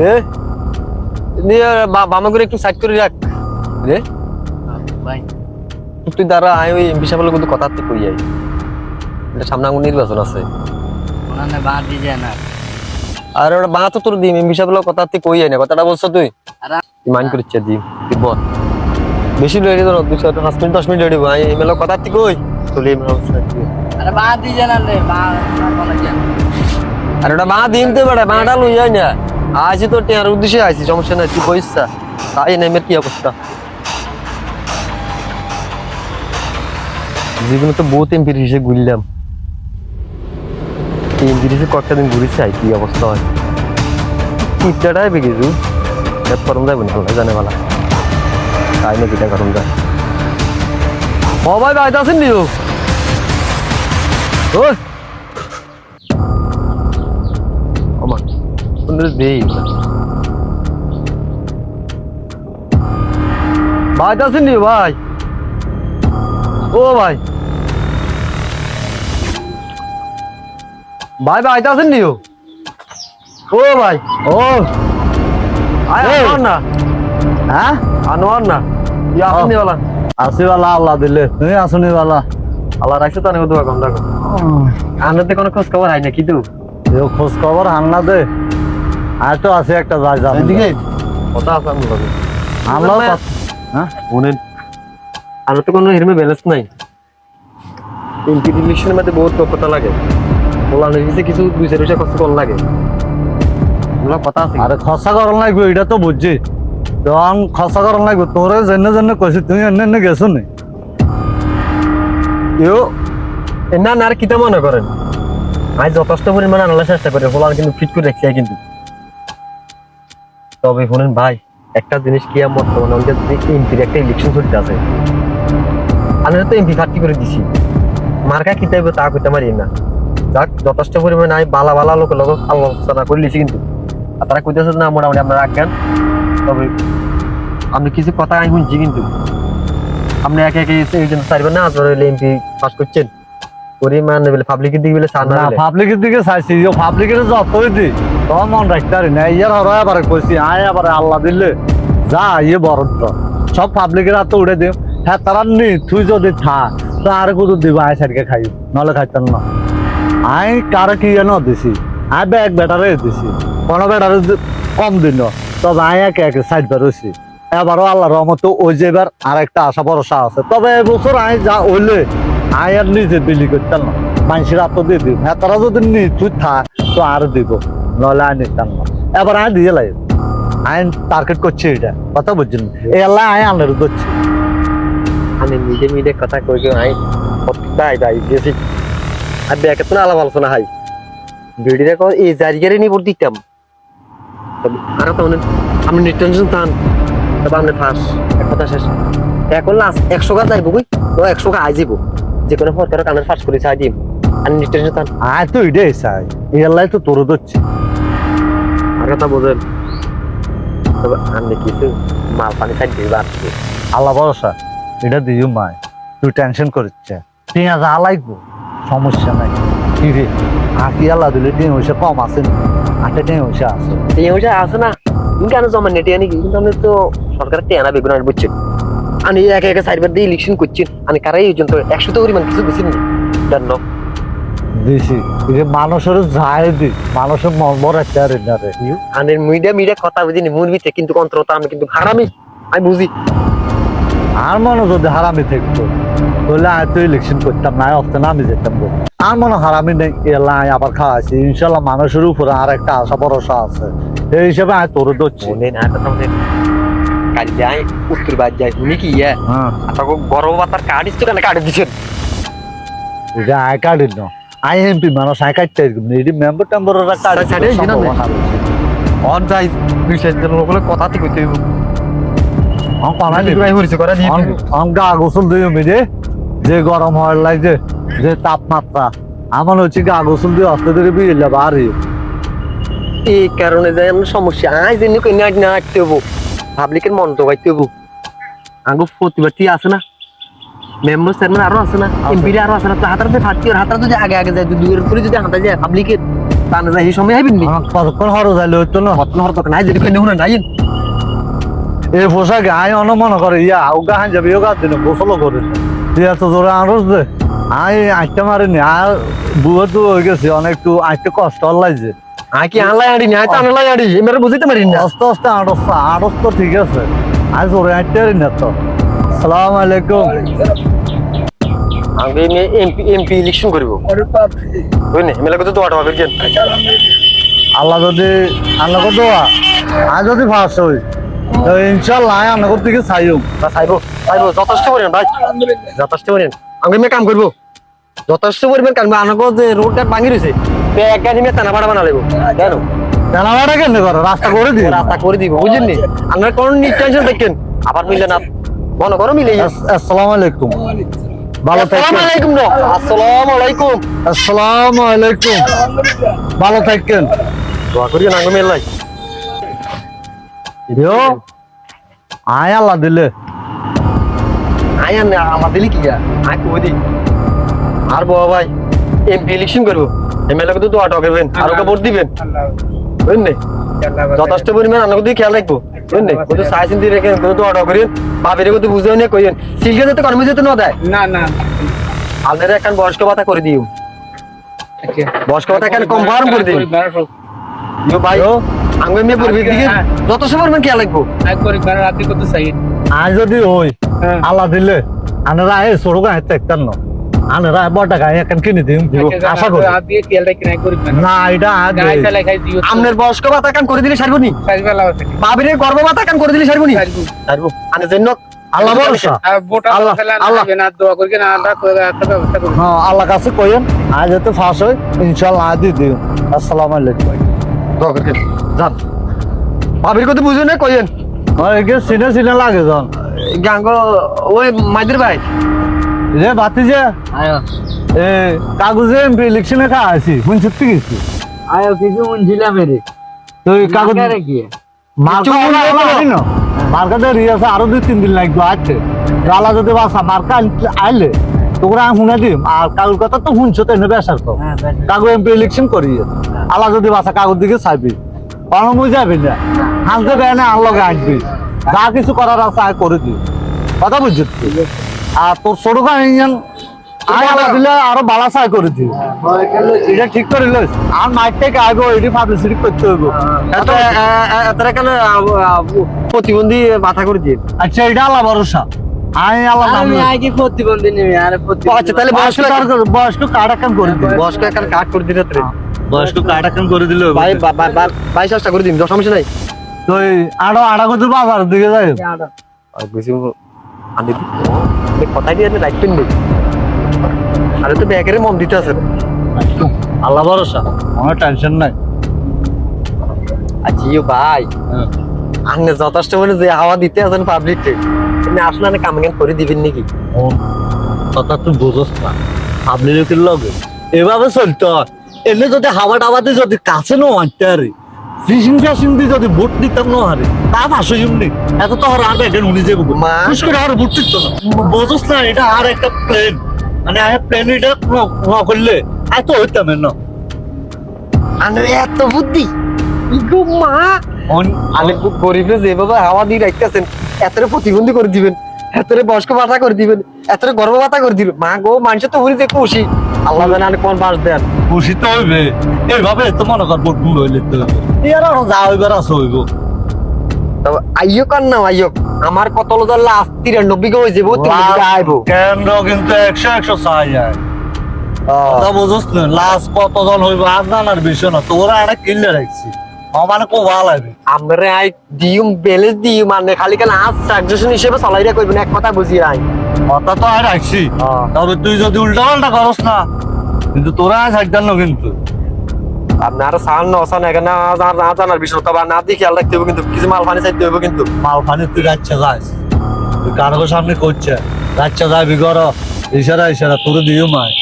রে? নিয়ে বামা করে একটু সাইড করে রাখ। রে ভাই। তুই দ্বারা আয় ওই এমপি সাহেবের কিন্তু কথা তুই কই আই? এটা সামনে আঙুল নির্বাচন আছে। ওনানে বাদ দিয়ে যায় না আর ওটা বাঁ তো তোর দিম এমপি সাহেবের কথা তুই কই আই না? কথাটা বলছো তুই? তুই মাইন্ড দিম। তুই বল। বেশি লেডি ধরো দুশো পাঁচ মিনিট দশ মিনিট লেডি ভাই এমএলএ কথা তুই কই? চলে আরে বাদ দিয়ে যায় না রে বাদ বলা যায়। আর ওটা মা দিন তো বেটা মাটা লই যায় না। আছি তো টিয়ার উদ্দেশ্যে আইছি, সমস্যা নাই, তুই পয়সা তাই নেমের কি অবস্থা? জীবনে তো বহুত এমপির হিসেবে ঘুরলাম। এমপির হিসেবে কয়েকটা দিন ঘুরেছি, আই কি অবস্থা হয়। টিপটাটাই বেগেছু এত করম যাবে না আল্লাহ জানে বালা। তাই না কিটা করম যায় ও ভাই বাড়িতে আছেন নি ও। বন্ধুরা দেই ভাই আছেন নি ভাই? ও ভাই। ভাই ভাই আছেন নি ও? ভাই ও। আনোয়ার না? হ্যাঁ? আনোয়ার না? ইয়া আসেনি বালা। আসিবালা আল্লাহ দিলে। তুমি আসুনি বালা। আল্লাহ রাখছে তো অনেক দোয়া কম দেখো। আনন্দে কোনো খোঁজ খবর হয় না কিন্তু এও খোঁজ খবর হান্না দে। আর তো আছে একটা যাই যাবে এদিকে? কথা আছে আমি লগে। আমরাও হ্যাঁ? শুনেন। আর তো কোনো হেরমে ব্যালেন্স নাই। মধ্যে বহুত দক্ষতা লাগে। বলানোর কিছু কিছু দুই চার পয়সা কষ্ট কর লাগে। এগুলো কথা আছে। আরে খসা করল লাগবে এটা তো বুঝছি। তখন খসা করল লাগবে তোরে জন্য জন্য কইছি তুমি এনে এনে গেছো নি? না না আর কিতা মনে করেন? আমি যথেষ্ট পরিমাণে আনার চেষ্টা করি বলার কিন্তু ফিট করে রাখছি কিন্তু। তবে শুনেন ভাই, একটা জিনিস কি আমার বর্তমানে আমাদের যে এমপির একটা ইলেকশন চলতে আছে। আমি তো এমপি ফাটি করে দিছি। মার্কা কি চাইব তা করতে পারি না। যাক, যথেষ্ট পরিমাণে আমি বালা বালা লোকের লোক আলোচনা করে লিছি কিন্তু। আর তারা কইতেছে না, মোটামুটি আপনারা রাখবেন তবে আপনি কিছু কথা আমি শুনছি কিন্তু। আপনি একে একে এই জন্য চাইবেন না, আপনার এমপি পাস করছেন? পরিমাণ বলে পাবলিকের দিকে বলে চান না না পাবলিকের দিকে চাইছি যে পাবলিকের যতই দি তখন মন রাখতে পারি না। ইয়ার হরো কইছি আয় আল্লাহ দিলে। যা ইয়ে বরদ্দ সব পাবলিকের হাতে উড়ে দিম। হ্যাঁ তারা নি তুই যদি থা তো আর কত দিব আয় সাইডকে খাই। নলে খাইতাম না। আই কারে কি জানো দিছি? আই ব্যাগ ব্যাটারে দিছি। কোনো ব্যাটারে কম দিন তবে আই একে একে সাইড বেরোছি এবারও আল্লাহ রহমত ওই যে এবার আর একটা আশা ভরসা আছে। তবে এবছর আই যা হইলে আই আর নিজে বিলি করতাম না। মানুষের হাত দিয়ে দিব। হ্যাঁ তারা যদি তুই থা তো আর দিব। নলে আই নিতাম না। এবার আই দিয়ে লাগে আইন টার্গেট করছে এটা। কথা বুঝছেন? এই আল্লাহ আই আনলে ধরছি। আমি নিজে নিজে কথা কই আই দাই দাই গেছি আর ব্যাকে তো আলাপ আলোচনা হাই ভিডিওটা কো এই জায়গায় নিয়ে ভোট দিতাম। আর তো অনেক আপনি টেনশন থান তবে আপনি ফাঁস। এক কথা শেষ। এখন লাস্ট একশো গা যাইব কই? তো একশো গা আই যাইব। যে কোনো সরকারের কানের ফাঁস করে চাই দিম। আর টেনশন থান আয় তো এটাই চাই আল্লাহ তো তোর আর কথা বোঝেন। তবে আপনি কিছু মাল পানি সাইড দিবা আসছে আল্লাহ ভরসা। এটা দিও মায়। তুই টেনশন করিচ্ছে পেঁয়াজ আলাইবো সমস্যা নাই। কি রে? আটি আল্লাহ দিলে টিন হইসে কম আছে না আটে হইসে আছে। এই হচ্ছে আছে না। কেন জমা নেটে আনি কিন্তু আমি তো সরকারের টেনা বেগুন আর বুঝছেন আমি একে একে সাইডবার দিয়ে ইলেকশন করছেন আমি কারাই এই জন্য একশো তো পরিমাণ কিছু দিচ্ছেন জানো দিছি। যে মানুষের যায় দি মানুষের মন বড় একটা রে না রে আনের মিডিয়া মিডিয়া কথা বুঝিনি মুরবিতে কিন্তু অন্তরতা আমি কিন্তু হারামি। আমি বুঝি। আর মনে যদি হারামি থাকতো তাহলে তো ইলেকশন করতাম না অফতে না আমি যেতাম আর মনে হারামি নেই আবার খাওয়াছি ইনশাল্লাহ মানুষের উপরে আর একটা আশা ভরসা আছে। এই হিসাবে আয় তোর ধরছি। কাল যাই উত্তর বাদ যাই শুনি কি ইয়া? হ্যাঁ। কার্ড কেন কার্ড দিচ্ছেন এটা আয় কার্ডের ন আই এমপি মানুষ আয় কাটতে এটি মেম্বার টেম্বারের কার্ড সাইডে এই অন যাই দুই চার জন লোক কথা ঠিক হইতে হইব। করা দিব। গোসল দিও মিরে যে গরম হওয়ার লাগছে যে তাপমাত্রা। আমার হচ্ছে গা গোসল দিয়ে অস্তে ধরে বিয়ে বাড়ি। এই কারণে যে আমরা সমস্যা। আজ দিন কই না না আটতে হব। পাবলিকের মন তো গাইতে হব আঙ্গো প্রতিবাদী আছে না? মেম্বার চেয়ারম্যান আরও আছে না? এমপি আরও আছে না? তো হাতার আর হাতার যদি আগে আগে যায় দূরের করে যদি যায় পাবলিকের এই সময় আইবেন নি? কতক্ষণ হরো যাইলে হইতো না? কত নহর তো নাই যদি কই নেহুনা নাই পোশাকে আই মনে করে ইয়া আউগা হান যাবে ইয়োগা দিন গোসলও করে। দিয়া তো জোরে আরস দে। আই আইতে মারিনি আর বুয়া তো হয়ে গেছে অনেক আইতে কষ্ট লাগছে আই কি আনলাই আড়ি নাই তো আনলাই আড়ি এমরে বুঝিতে পারি না। আস্তে আস্তে আড়স আড়স তো ঠিক আছে। জোরে আইতে না তো। সালাম আলাইকুম। আমি এমপি এমপি ইলেকশন করব। বুঝনি কত হবে কেন আল্লাহ যদি আল্লাহ দোয়া? আই যদি ফার্স্ট হই তো আন্না থেকে চাইও বা চাইব চাইব। যথেষ্ট পরিমাণ ভাই। যথেষ্ট পরিমাণ। আমি কাম করব। যথেষ্ট পরিমাণ কাম আনকো যে রোডটা ভাঙি রয়েছে তে এক গাড়ি মে টানা ভাড়া বানা লাগবো। কেন জানাবাটা কেন করে? রাস্তা করে দিই রাস্তা করে দিব বুঝলেন কোন টেনশন আবার মিলে না। মনে করো মিলে আসসালামু আলাইকুম। ভালো আসসালামু থাকেন আলাইকুম নো আসসালামু আলাইকুম। আসসালামু আলাইকুম। ভালো থাকেন। দোয়া করি না গো মেলাই আয় আল্লাহ দিলে। আমার দিলি কি আই কই দি? আর বাবা ভাই এমপি ইলেকশন করব। এমএলএ দোয়া করবেন আর ওকে ভোট দিবেন? বুঝলেন যথেষ্ট পরিমাণ আনন্দ দিয়ে খেয়াল রাখব। বুঝলেন কত সাই চিন্তি রেখেন কত দোয়া করেন বাপের কত বুঝেও নিয়ে কইেন সিলকে যাতে কর্মী যেতে না দেয়। না না। আপনারা এখন বয়স্ক ভাতা করে দিও। বয়স্ক ভাতা এখন কনফার্ম করে দিন। ইয়ো ভাই ইয়ো, আঙ্গুল মেয়ে পরিবের দিকে হ্যাঁ। যথেষ্ট পরিমাণ খেয়াল রাখব। যদি ওই হ্যাঁ। আল্লাহ দিলে আনারা আয় সরু গায়ে দেখতেন না। আনারা এখন কিনে দিম আশা করি। দিয়ে তেল রাখি না এটা আগে। খাই দিও আপনার বয়স্ক ভাতা এখন করে দিলে সারবো নি। সাজবেলা আছে বাবির গর্ভ ভাতা এখন করে দিলে সারবো নি। সারবো। আনে জন্য। আল্লাহ ভরসা। আল্লাহ, হ্যাঁ কাছে কইেন আজ যাতে ফাঁস হয় ইনশাল্লাহ আয় দিয়ে দিও। আসসালামু আলাইকুম। দোয়া করে যান। বাবির কথা বুঝো না কইেন সিনে সিনে লাগে জন গাঙ্গ ওই মাইদের ভাই। রে বাতি যে আয়ো। এ কাগজে এমপি ইলেকশনে কা আছি শুনছিস তুই কিছু আয়ো কিছু শুনছিলাম রে তুই কাগজ কি? মার্কা কিছু ওরা বলব না। আনি না। মার্কা দিয়ে রিয়াছে আরও দুই তিন দিন লাগবে আছে গালা যদি বাসা মার্কা আইলে তোরা আমি শুনে দিম। আর কাগজ কথা তো শুনছো তো এনে বেসার তো কাগজ এমপি ইলেকশন করি। আলা যদি বাসা কাগজ দিকে চাইবি। কোনো মুই যাবি না। হালতে বেয়ে না আল্লাহ আঁকবি যা কিছু করার আছে আয় করে দি কথা বুঝছিস? আর তোর ছোট ইঞ্জান দিলে আরও বালা চাই করে দি এটা ঠিক করে লইস। আর মাইক থেকে আইবো এটি পাবলিসিটি করতে হইব। তারা কেন প্রতিবন্ধী মাথা করে দিয়ে? আচ্ছা এটা আল্লাহ ভরসা। আমি নামে। আগে প্রতিবন্ধী নেই আর আচ্ছা তাহলে বয়স্ক বয়স্ক কার্ড- বয়স্ক এখন করে বয়স্ক এখন কাট করে দিলে তো বয়স্ক কার্ড এখন করে দিলে। ভাই করে দিন দশ সমস্যা নাই। তো আড়ো বাজার দিকে যাই। বেশি আমি কথা দিয়ে লাইট পেন আরে তো ব্যাগের মন দিতে আছে। আল্লাহ ভরসা। আমার টেনশন নাই। ইয়ো ভাই। আপনি যথেষ্ট বলে যে হাওয়া দিতে আছেন পাবলিককে আপনি আসলে আপনি কামাঙ্গান করে দিবেন নাকি? কথা তুই বুঝোস না। পাবলিকের লগে। এভাবে চলতে হয়। এনে যদি হাওয়া টাওয়াতে যদি কাছে নো আনতে আরে ফিশিং ফিশিং দিয়ে যদি বুট নিতাম না হারে তা ভাসো এমনি এত তো আর আগে এখন উনি যাব মা। করে আর বুট দিত না। বুঝোস না এটা আর একটা প্লেন মানে আর প্লেন এটা ন করলে এত হইতাম না। আরে এত বুদ্ধি। ইগো মা। আমি খুব গরিবে যেভাবে হাওয়া দিয়ে রাখতেছেন এতরে প্রতিবন্ধী করে দিবেন এতরে বয়স্ক ভাতা করে দিবেন এতরে গর্ভ ভাতা করে দিবেন। মা গো মানুষের তো উড়িতে খুশি। আল্লাহ জানে আমি কোন বাস দেন। খুশি তো হইবে। এইভাবে তো মনে কর বুট বুট হইলে তো। ইয়ার আর যা হইবার আছে হইব। তবে আইয়ো কান না আইয়ো আমার কত লোজার লাস্ট তিরানব্বই কে হয়েছে বহুত আইব। কেন্দ্র কিন্তু একশো একশো চাই যায়। কথা বুঝোস না লাস্ট কতজন হইব আর জানার বিষয় না। তোরা একটা কিনলে রাখছি। মানে ভালো আমরা আই মানে খালি আজ হিসেবে কইবেন এক কথা আই কথা তো আর রাখছি। তবে তুই যদি উল্টা পাল্টা করস না কিন্তু তোরা না কিন্তু। আপনার সান নসান এখানে না জানার বিষয় তবে না দিয়ে খেয়াল রাখতে হবে কিন্তু কিছু মাল পানি চাইতে হবে কিন্তু। মাল ফানি তুই রাচ্ছা যাস। তুই কারও সামনে করছে? রাচ্ছা যাবি কর ইশারা ইশারা তোর দিও মায়।